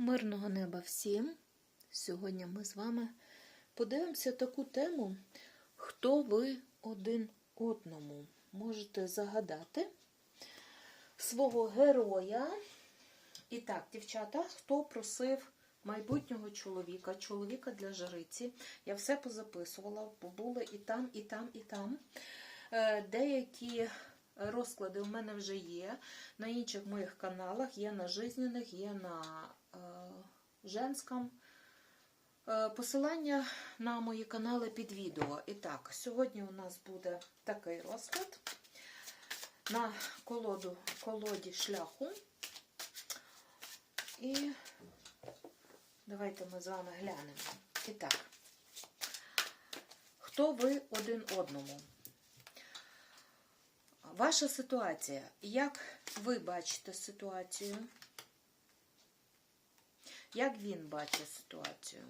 Мирного неба всім! Сьогодні ми з вами подивимося таку тему, хто ви один одному. Можете загадати свого героя. І так, дівчата, хто просив майбутнього чоловіка, чоловіка для жриці, я все позаписувала, бо були і там, і там, і там. Е, Деякі розклади у мене вже є. На інших моїх каналах є на жизненних, є на женському. Е, Посилання на мої канали під відео. І так, сьогодні у нас буде такий розклад на колоду, колоді шляху. І давайте ми з вами глянемо. І так, хто ви один одному? Ваша ситуація. Як ви бачите ситуацію? Як він бачить ситуацію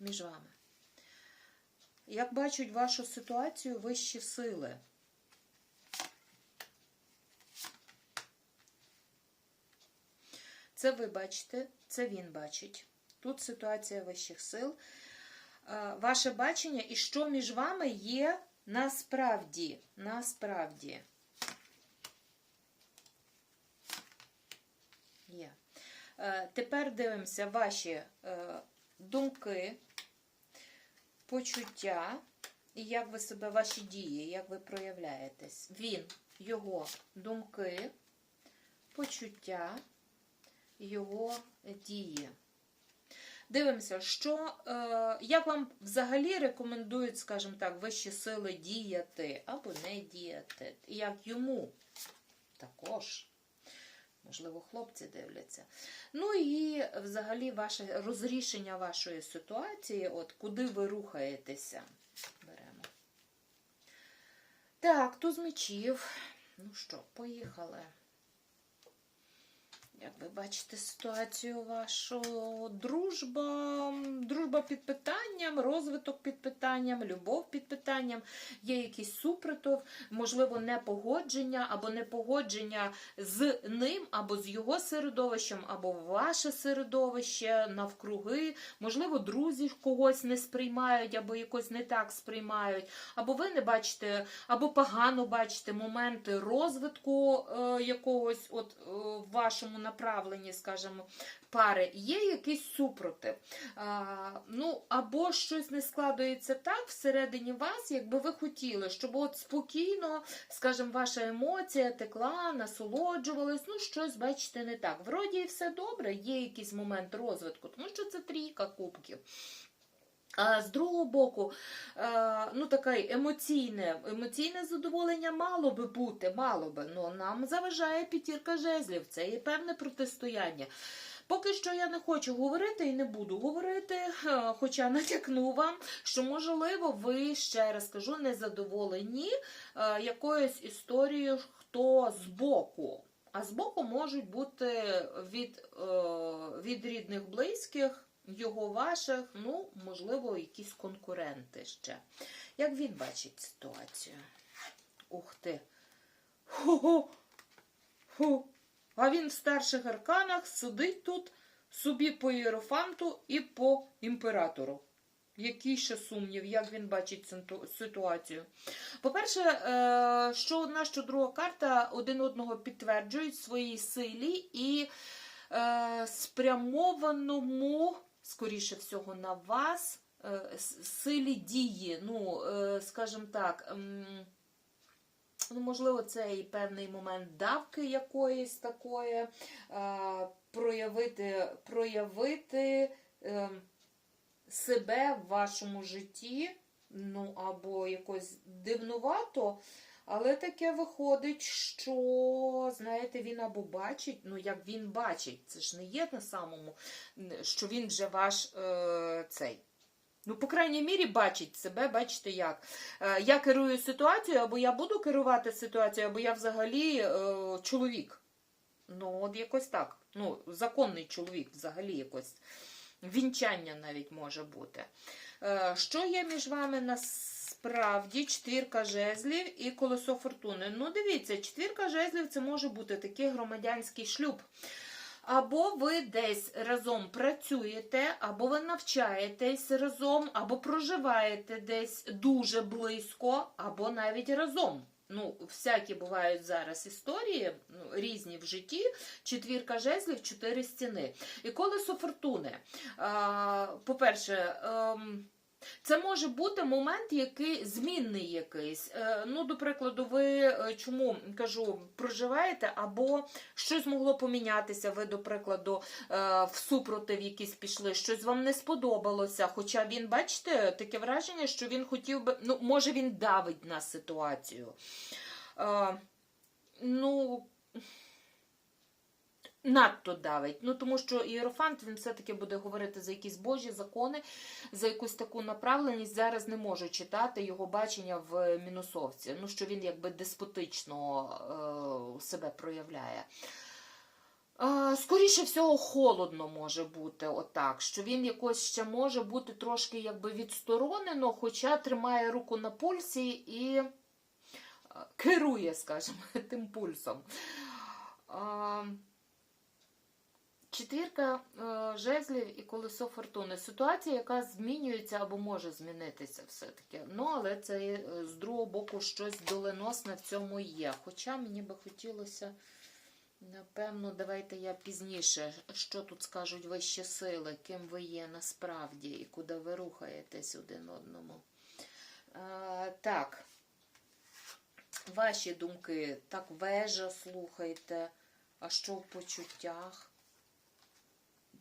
між вами? Як бачать вашу ситуацію вищі сили? Це ви бачите, це він бачить. Тут ситуація вищих сил. Ваше бачення і що між вами є насправді. Насправді. Є. Е, Тепер дивимося ваші е, думки, почуття і як ви себе, ваші дії, як ви проявляєтесь. Він, його думки, почуття, його дії. Дивимося, що, е, як вам взагалі рекомендують, скажімо так, вищі сили діяти або не діяти. Як йому також. Можливо, хлопці дивляться. Ну і взагалі ваше розрішення вашої ситуації, от куди ви рухаєтеся. Беремо. Так, туз мечів. Ну що, поїхали. Як ви бачите ситуацію вашу, дружба, дружба під питанням, розвиток під питанням, любов під питанням, є якийсь супротив, можливо, непогодження або непогодження з ним, або з його середовищем, або ваше середовище навкруги, можливо, друзі когось не сприймають, або якось не так сприймають, або ви не бачите, або погано бачите моменти розвитку е, якогось от е, в вашому направленні, скажімо, пари, є якийсь супротив. А, ну, Або щось не складується так всередині вас, якби ви хотіли, щоб от спокійно, скажімо, ваша емоція текла, насолоджувалась, ну, щось, бачите, не так. Вроді і все добре, є якийсь момент розвитку, тому що це трійка кубків. А з другого боку, е, ну таке емоційне, емоційне задоволення мало би бути, мало би, але нам заважає п'ятірка жезлів, це є певне протистояння. Поки що я не хочу говорити і не буду говорити, е, хоча натякну вам, що, можливо, ви, ще раз кажу, не задоволені е, якоюсь історією, хто збоку. А збоку можуть бути від, від рідних близьких його ваших, ну, можливо, якісь конкуренти ще. Як він бачить ситуацію? Ух ти. Хо-хо! Хо. А він в старших арканах сидить тут собі по іерофанту і по імператору. Який ще сумнів, як він бачить ситуацію? По-перше, е, що одна, що друга карта один одного підтверджують своїй силі і е, спрямованому скоріше всього, на вас силі дії, ну, скажімо так, ну, можливо, це і певний момент давки якоїсь такої, проявити, проявити себе в вашому житті, ну, або якось дивнувато. Але таке виходить, що, знаєте, він або бачить, ну як він бачить, це ж не є на самому, що він вже ваш е, цей. Ну, по крайній мірі, бачить себе, бачите як. Е, я керую ситуацією, або я буду керувати ситуацією, або я взагалі е, чоловік. Ну, от якось так. Ну, законний чоловік взагалі якось. Вінчання навіть може бути. Е, що є між вами на Справді, четвірка жезлів і колесо фортуни. Ну, дивіться, четвірка жезлів це може бути такий громадянський шлюб. Або ви десь разом працюєте, або ви навчаєтесь разом, або проживаєте десь дуже близько, або навіть разом. Ну, всякі бувають зараз історії, ну, різні в житті. Четвірка жезлів, чотири стіни. І колесо фортуни. По-перше, ем, це може бути момент, який змінний якийсь. Е, Ну, до прикладу, ви е, чому кажу, проживаєте, або щось могло помінятися. Ви, до прикладу, е, в супротив якийсь пішли, щось вам не сподобалося. Хоча він, бачите, таке враження, що він хотів би, ну, може, він давить на ситуацію. Ну, надто давить. Ну, тому що Іерофант він все-таки буде говорити за якісь божі закони, за якусь таку направленість. Зараз не можу читати його бачення в мінусовці. Ну, що він якби деспотично е, себе проявляє. Е, Скоріше всього, холодно може бути отак, що він якось ще може бути трошки якби відсторонено, хоча тримає руку на пульсі і е, керує, скажімо, тим пульсом. Четвірка е, жезлів і колесо фортуни. Ситуація, яка змінюється або може змінитися все-таки. Ну, але це е, з другого боку щось доленосне в цьому є. Хоча мені би хотілося, напевно, давайте я пізніше, що тут скажуть вищі сили, ким ви є насправді і куди ви рухаєтесь один одному. Е, так, ваші думки, так, вежа, слухайте, а що в почуттях?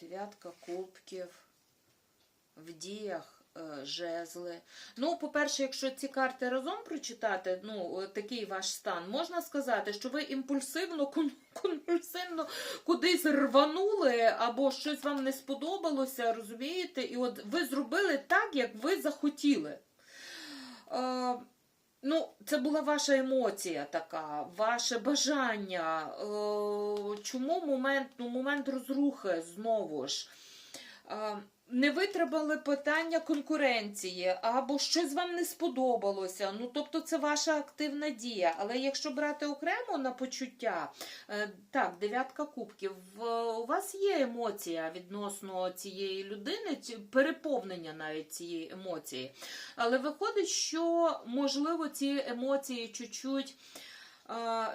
Дев'ятка кубків, в діях е, жезли. Ну, по-перше, якщо ці карти разом прочитати, ну, е, такий ваш стан, можна сказати, що ви імпульсивно, кон- конвульсивно кудись рванули, або щось вам не сподобалося, розумієте? І от ви зробили так, як ви захотіли. Ну, це була ваша емоція така, ваше бажання. Е, чому момент, ну, момент розрухи знову ж? Е, не витримали питання конкуренції, або щось вам не сподобалося. Ну, тобто, це ваша активна дія. Але якщо брати окремо на почуття, е, так, дев'ятка кубків, у вас є емоція відносно цієї людини, переповнення навіть цієї емоції. Але виходить, що можливо ці емоції чуть-чуть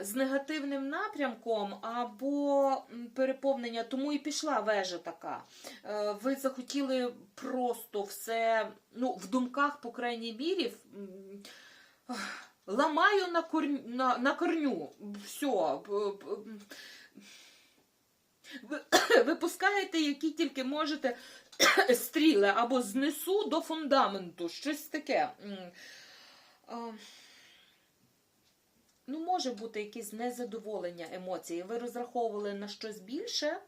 з негативним напрямком або переповнення, тому і пішла вежа така. Е, Ви захотіли просто все, ну, в думках, по крайній мірі, ламаю на, корню, на, на корню. Все. випускаєте, які тільки можете стріли або знесу до фундаменту, щось таке. Ну, може бути якесь незадоволення емоції. Ви розраховували на щось більше,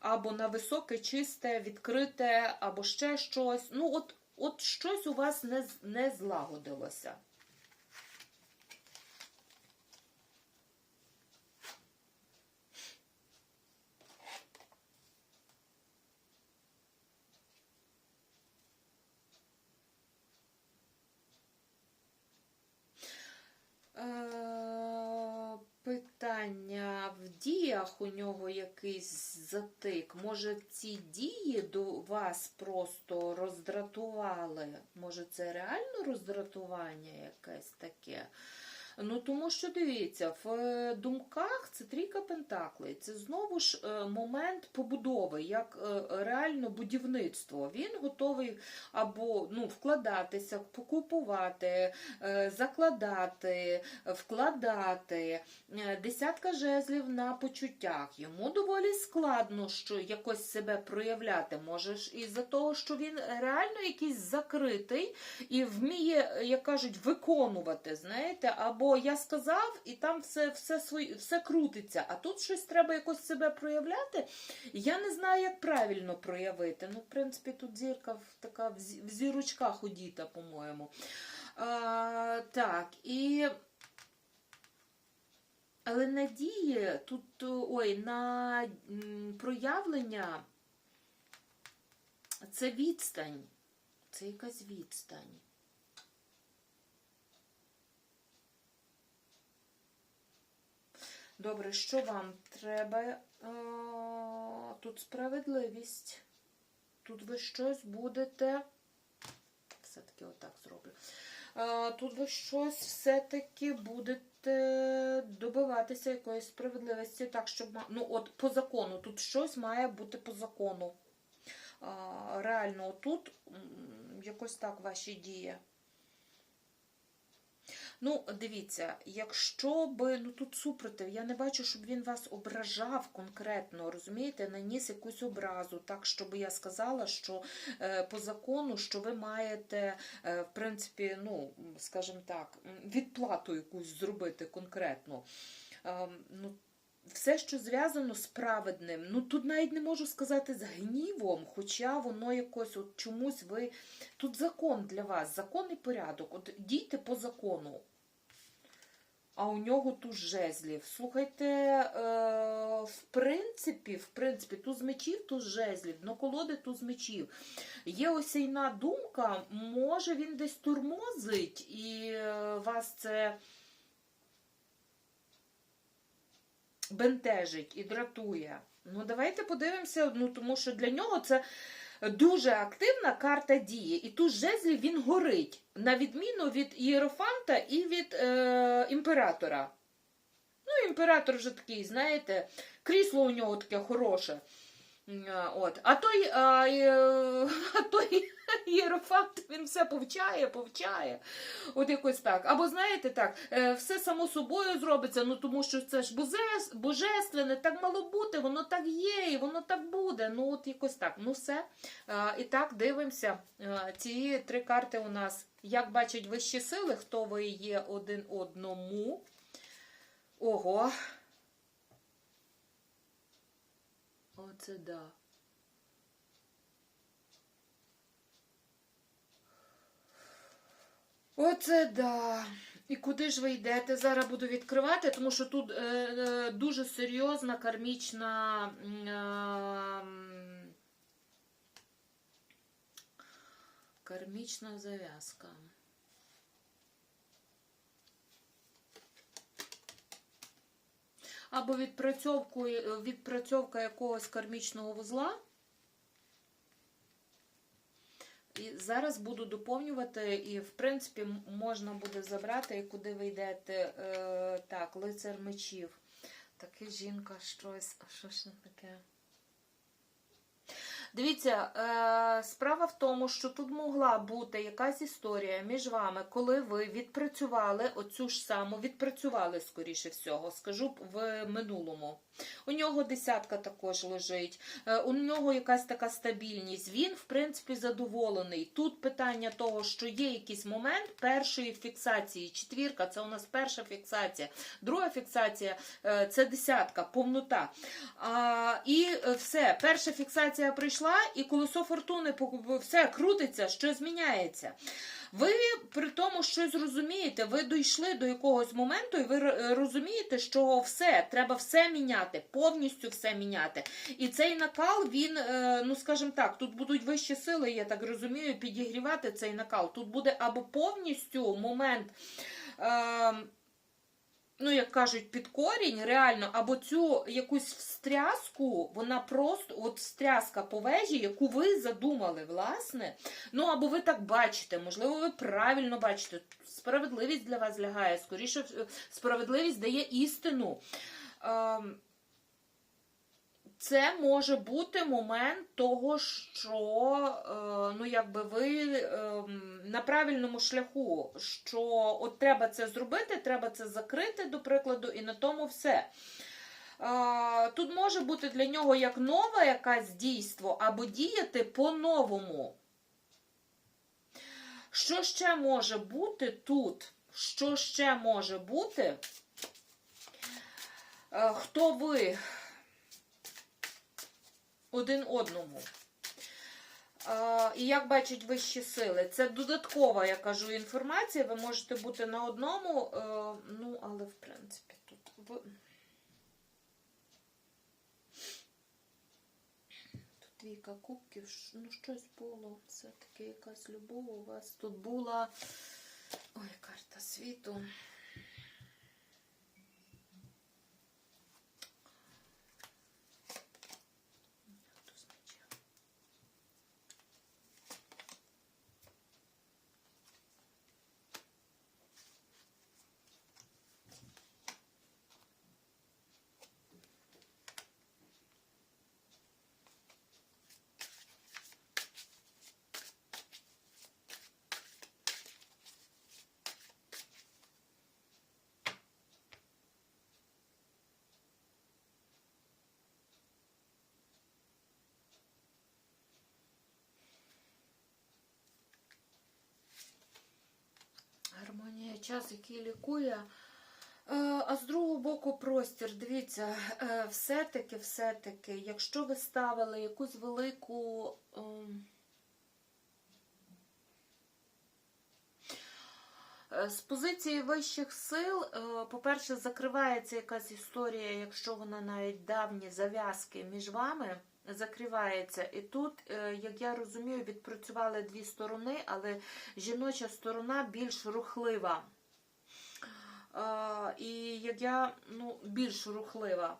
або на високе, чисте, відкрите, або ще щось. Ну, от, от щось у вас не, не злагодилося. Е, Питання в діях у нього якийсь затик. Може, ці дії до вас просто роздратували? Може, це реально роздратування якесь таке? Ну, тому що дивіться, в е, думках це трійка пентаклей. Це знову ж е, момент побудови, як е, реально будівництво. Він готовий або ну, вкладатися, покупувати, закладати, вкладати. Десятка жезлів на почуттях. Йому доволі складно що якось себе проявляти. Може ж із-за того, що він реально якийсь закритий і вміє, як кажуть, виконувати. Знаєте, або я сказав, і там все, все, свої, все крутиться. А тут щось треба якось себе проявляти. Я не знаю, як правильно проявити. Ну, в принципі, тут зірка така в зірочках одіта, по-моєму. А, так, і. Але надії тут, ой, на проявлення це відстань. Це якась відстань. Добре, що вам треба? Е, тут справедливість. Тут ви щось будете. Все-таки отак зроблю. Е, Тут ви щось все-таки будете добиватися якоїсь справедливості, так, щоб ну, от по закону, тут щось має бути по закону. Реально, тут якось так ваші дії. Ну, дивіться, якщо би, ну тут супротив, я не бачу, щоб він вас ображав конкретно, розумієте, наніс якусь образу, так, щоб я сказала, що е, по закону, що ви маєте, е, в принципі, ну, скажімо так, відплату якусь зробити конкретно. Ем, ну, все, що зв'язано з праведним, ну тут навіть не можу сказати з гнівом, хоча воно якось от чомусь ви. Тут закон для вас, закон і порядок. От дійте по закону. А у нього туз жезлів. Слухайте, е, в принципі, в принципі, туз мечів, туз жезлів, дно колоди туз мечів. Є осяйна думка, може він десь турмозить, і е, вас це бентежить і дратує. Ну, давайте подивимося, ну, тому що для нього це дуже активна карта дії. І тут жезлів він горить, на відміну від Єрофанта і від е, імператора. Ну, імператор вже такий, знаєте, крісло у нього таке хороше. А, От. А той, а, е, а той Єрофант, він все повчає, повчає. От якось так. Або знаєте так, е, все само собою зробиться, ну тому що це ж божественне, так мало бути, воно так є, і воно так буде. Ну, от якось так. Ну все. Е, І так, дивимося. Е, Ці три карти у нас, як бачать вищі сили, хто ви є один одному. Ого. Оце да. Оце да. І куди ж ви йдете? Зараз буду відкривати, тому що тут е, е, дуже серйозна кармічна. е, кармічна зав'язка. Або відпрацьовку, відпрацьовка якогось кармічного вузла. І зараз буду доповнювати, і, в принципі, можна буде забрати, і куди ви йдете. Е, так, лицар мечів. Таке жінка щось. А що ж не таке? Дивіться, е, справа в тому, що тут могла бути якась історія між вами, коли ви відпрацювали оцю ж саму, відпрацювали, скоріше всього, скажу в минулому. У нього десятка також лежить, е, у нього якась така стабільність. Він, в принципі, задоволений. Тут питання того, що є якийсь момент першої фіксації. Четвірка це у нас перша фіксація. Друга фіксація е, це десятка, повнота. І все, перша фіксація прийшла, і колесо фортуни все крутиться, що зміняється. Ви при тому щось розумієте, ви дійшли до якогось моменту, і ви розумієте, що все, треба все міняти, повністю все міняти. І цей накал, він, е, ну скажімо так, тут будуть вищі сили, я так розумію, підігрівати цей накал. Тут буде або повністю момент. Е, Ну, як кажуть, під корінь, реально, або цю якусь встряску, вона просто, от встряска по вежі, яку ви задумали, власне. Ну, або ви так бачите, можливо, ви правильно бачите. Справедливість для вас лягає, скоріше, справедливість дає істину. Ем, Це може бути момент того, що е, ну, якби ви ем, на правильному шляху, що от треба це зробити, треба це закрити, до прикладу, і на тому все. Е, Тут може бути для нього як нове якесь дійство, або діяти по-новому. Що ще може бути тут? Що ще може бути? Е, Хто ви один одному? І як бачать вищі сили? Це додаткова, я кажу, інформація. Ви можете бути на одному, е, ну, але в принципі тут ви. Кубків, ну щось було. Все-таки якась любов у вас тут була. Ой, карта світу. Час, який лікує. Е, А з другого боку, простір. Дивіться, е, все-таки, все-таки, якщо ви ставили якусь велику. ем, Е, З позиції вищих сил, по-перше, закривається якась історія, якщо вона навіть давні зав'язки між вами, закривається. І тут, як я розумію, відпрацювали дві сторони, але жіноча сторона більш рухлива. Е, І як я ну, більш рухлива.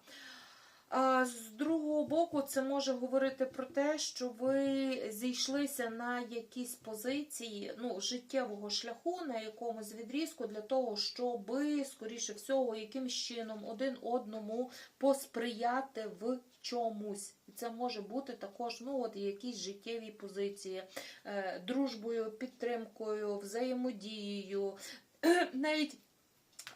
А з другого боку, це може говорити про те, що ви зійшлися на якісь позиції ну, життєвого шляху на якомусь відрізку для того, щоб, скоріше всього, якимсь чином один одному посприяти в чомусь. І це може бути також ну, от, якісь життєві позиції, е, дружбою, підтримкою, взаємодією, навіть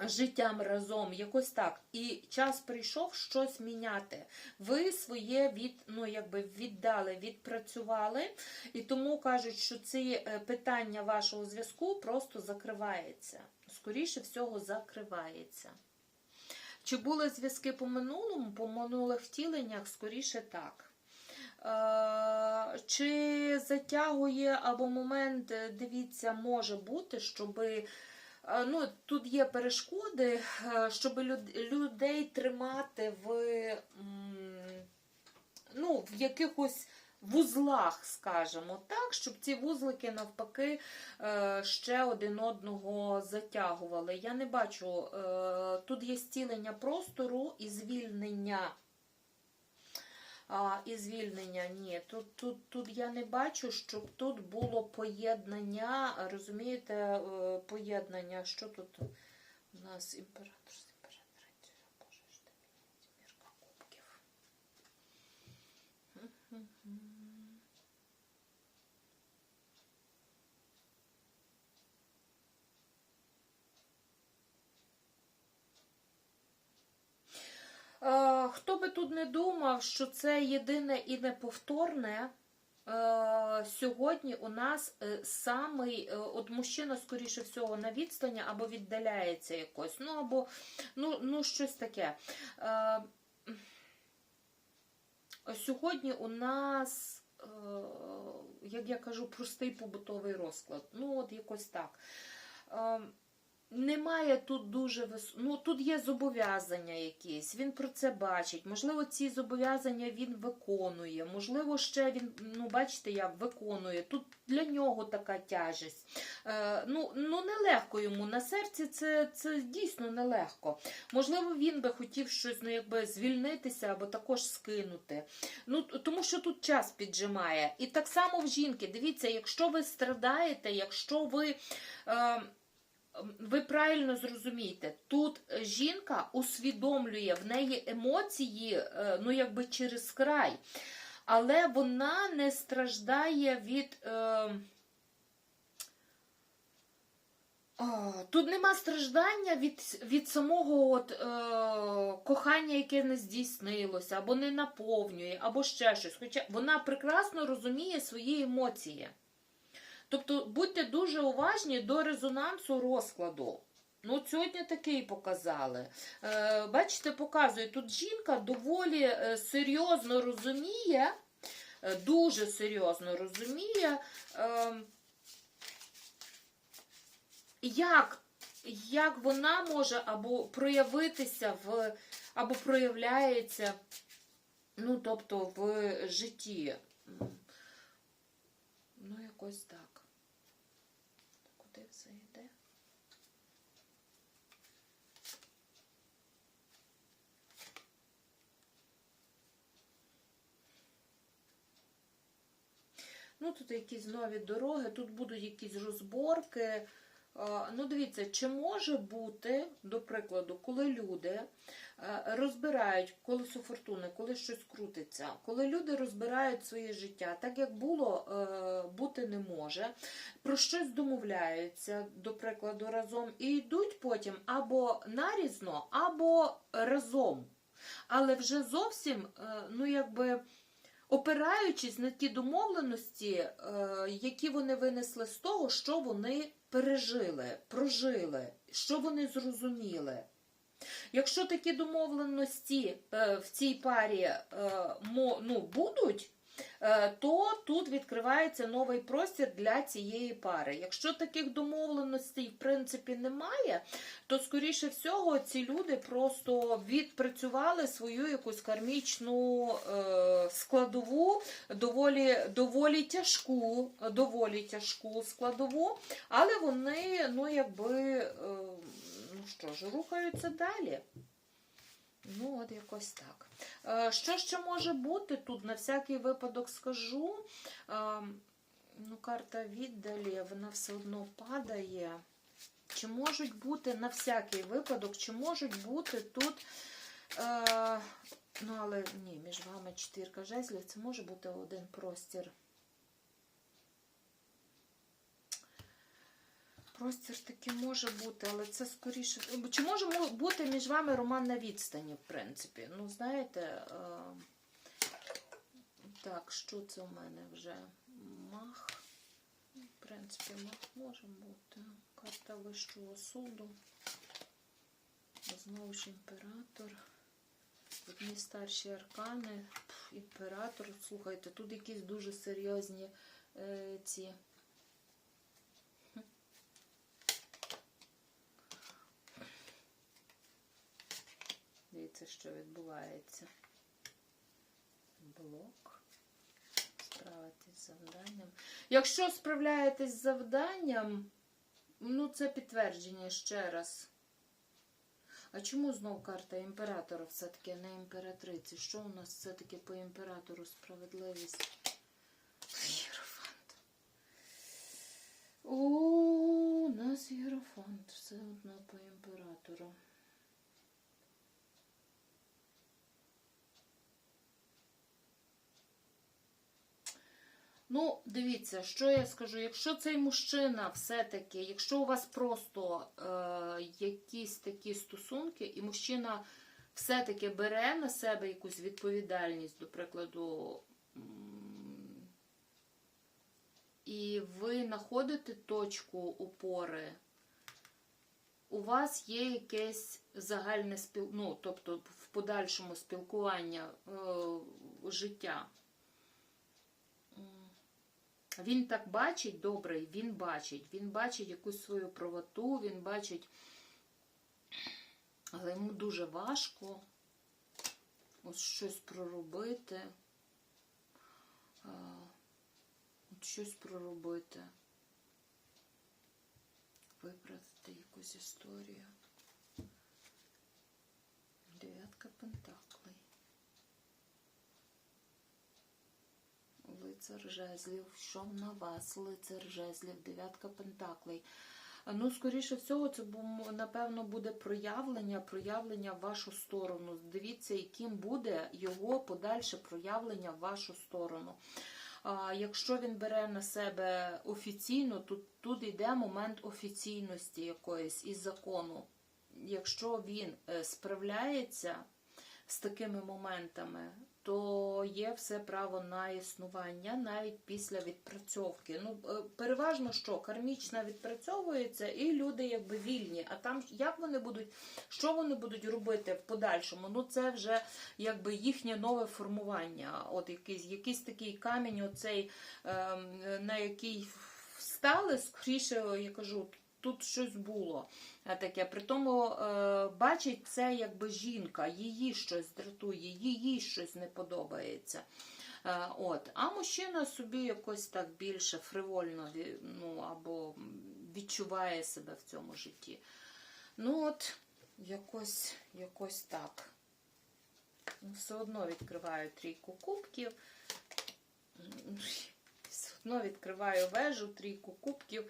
життям разом, якось так. І час прийшов щось міняти. Ви своє від, ну, якби віддали, відпрацювали, і тому кажуть, що ці е, питання вашого зв'язку просто закривається. Скоріше всього, закривається. Чи були зв'язки по минулому, по минулих втіленнях? Скоріше так. Е, Чи затягує або момент, е, дивіться, може бути, щоби Ну, тут є перешкоди, е, щоб людей тримати в, ну, в якихось вузлах, скажімо так, щоб ці вузлики навпаки е, ще один одного затягували. Я не бачу, е, тут є стілення простору і звільнення. А, і звільнення, ні, тут, тут, тут я не бачу, щоб тут було поєднання, розумієте, е, поєднання, що тут у нас імператор з імператрицею, боже ж ти мій, зірка кубків. Мгм. Хто би тут не думав, що це єдине і неповторне. е, Сьогодні у нас е, самий, е, от мужчина, скоріше всього, на відстані або віддаляється якось, ну або ну, ну щось таке. Сьогодні у нас, як я кажу, простий побутовий розклад. Ну, от якось так. Немає тут дуже вис... ну тут є зобов'язання якісь, він про це бачить. Можливо, ці зобов'язання він виконує. Можливо, ще він, ну бачите, як виконує. Тут для нього така тяжесть. Е, ну, ну нелегко йому на серці це, це дійсно нелегко. Можливо, він би хотів щось ну, якби звільнитися або також скинути. Ну, тому що тут час піджимає. І так само в жінки. Дивіться, якщо ви страдаєте, якщо ви. Е, ви правильно зрозумієте, тут жінка усвідомлює в неї емоції, е, ну якби через край, але вона не страждає від. Е, Тут нема страждання від, від самого от, е, кохання, яке не здійснилося, або не наповнює, або ще щось. Хоча вона прекрасно розуміє свої емоції. Тобто будьте дуже уважні до резонансу розкладу. Ну, сьогодні такий показали. Е, бачите, показує, тут жінка доволі е, серйозно розуміє, е, дуже серйозно розуміє, е, як, як вона може або проявитися в, або проявляється, ну, тобто в житті. Ну, якось так. Куди все йде? Ну, тут якісь нові дороги, тут будуть якісь розборки. Ну, дивіться, чи може бути, до прикладу, коли люди е, розбирають колесо фортуни, коли щось крутиться, коли люди розбирають своє життя, так як було, е, бути не може, про щось домовляються, до прикладу, разом, і йдуть потім або нарізно, або разом. Але вже зовсім, е, ну, якби. Опираючись на ті домовленості, е, які вони винесли з того, що вони пережили, прожили. що вони зрозуміли. Якщо такі домовленості е, в цій парі е, ну, будуть, то тут відкривається новий простір для цієї пари. Якщо таких домовленостей, в принципі, немає, то, скоріше всього, ці люди просто відпрацювали свою якусь кармічну е, складову, доволі, доволі тяжку, доволі тяжку складову, але вони, ну, якби. Е, Ну що ж, рухаються далі. Ну, от якось так. Е, Що ще може бути тут? На всякий випадок скажу. Е, Ну, карта віддалі, вона все одно падає. Чи можуть бути на всякий випадок, чи можуть бути тут. Е, ну, але ні, між вами чотирка жезлів, це може бути один простір. Простір таки може бути, але це скоріше. Чи може бути між вами роман на відстані, в принципі? Ну, знаєте, е... так, що це у мене вже? Мах. В принципі, мах може бути. Карта Вищого суду. Знову ж імператор. Одні старші аркани. Імператор. Слухайте, тут якісь дуже серйозні е, ці. Дивіться, що відбувається. Блок. Справитись з завданням. Якщо справляєтесь з завданням, ну це підтвердження ще раз. А чому знов карта імператора все-таки не імператриці? Що у нас все-таки по імператору справедливість? Єрофант. О, у нас єрофант. Все одно по імператору. Ну, дивіться, що я скажу. Якщо цей мужчина все-таки, якщо у вас просто е, якісь такі стосунки, і мужчина все-таки бере на себе якусь відповідальність, до прикладу, і ви знаходите точку опори, у вас є якесь загальне спіл... ну, тобто в подальшому спілкування е, життя. Він так бачить добрий, він бачить. Він бачить якусь свою правоту, він бачить, але йому дуже важко ось щось проробити. От щось проробити. Виправити якусь історію. Дев'ятка пентаклей. Лицар жезлів, що на вас, лицар жезлів, дев'ятка пентаклей. Ну, скоріше всього, це напевно буде проявлення, проявлення в вашу сторону. Дивіться, яким буде його подальше проявлення в вашу сторону. Якщо він бере на себе офіційно, то тут йде момент офіційності якоїсь із закону. Якщо він е, справляється з такими моментами, то є все право на існування навіть після відпрацьовки. Ну, е, переважно що кармічна відпрацьовується, і люди якби вільні. А там як вони будуть, що вони будуть робити в подальшому? Ну це вже якби їхнє нове формування. От якийсь, якийсь такий камінь, оцей, ем, на який встали, скоріше, я кажу. Тут щось було е, таке. При тому е, бачить це якби жінка, її щось дратує, їй щось не подобається. Е, от. А мужчина собі якось так більше фривольно ну, або відчуває себе в цьому житті. Ну от, якось, якось так. Ну, Все одно відкриваю трійку кубків. Одно відкриваю вежу, трійку кубків,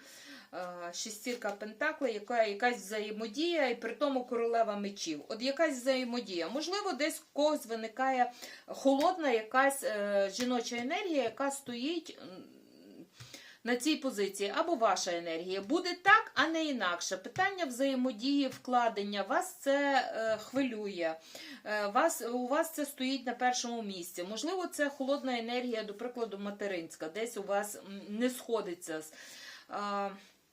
е, шестірка пентаклей, яка якась взаємодія, і при тому королева мечів. От якась взаємодія. Можливо, десь в когось виникає холодна якась е, жіноча енергія, яка стоїть. На цій позиції або ваша енергія буде так, а не інакше. Питання взаємодії, вкладення вас це е, хвилює. Е, вас, у вас це стоїть на першому місці. Можливо, це холодна енергія, до прикладу, материнська, десь у вас не сходиться. А,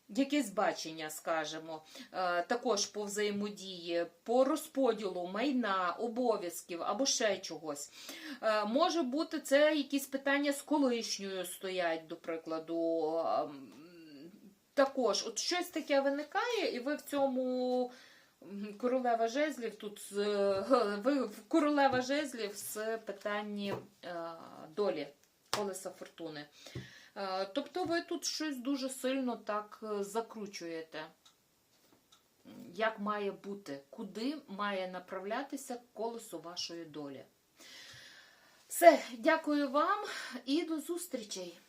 якесь бачення, скажімо, е, також по взаємодії, по розподілу майна, обов'язків або ще чогось. Е, Може бути, це якісь питання з колишньою стоять, до прикладу. Ем, Також, от щось таке виникає, і ви в цьому королева жезлів тут ви королева жезлів з питанні е, долі колеса фортуни. Е, Тобто ви тут щось дуже сильно так е, закручуєте. Як має бути, куди має направлятися колесо вашої долі. Все, дякую вам і до зустрічей!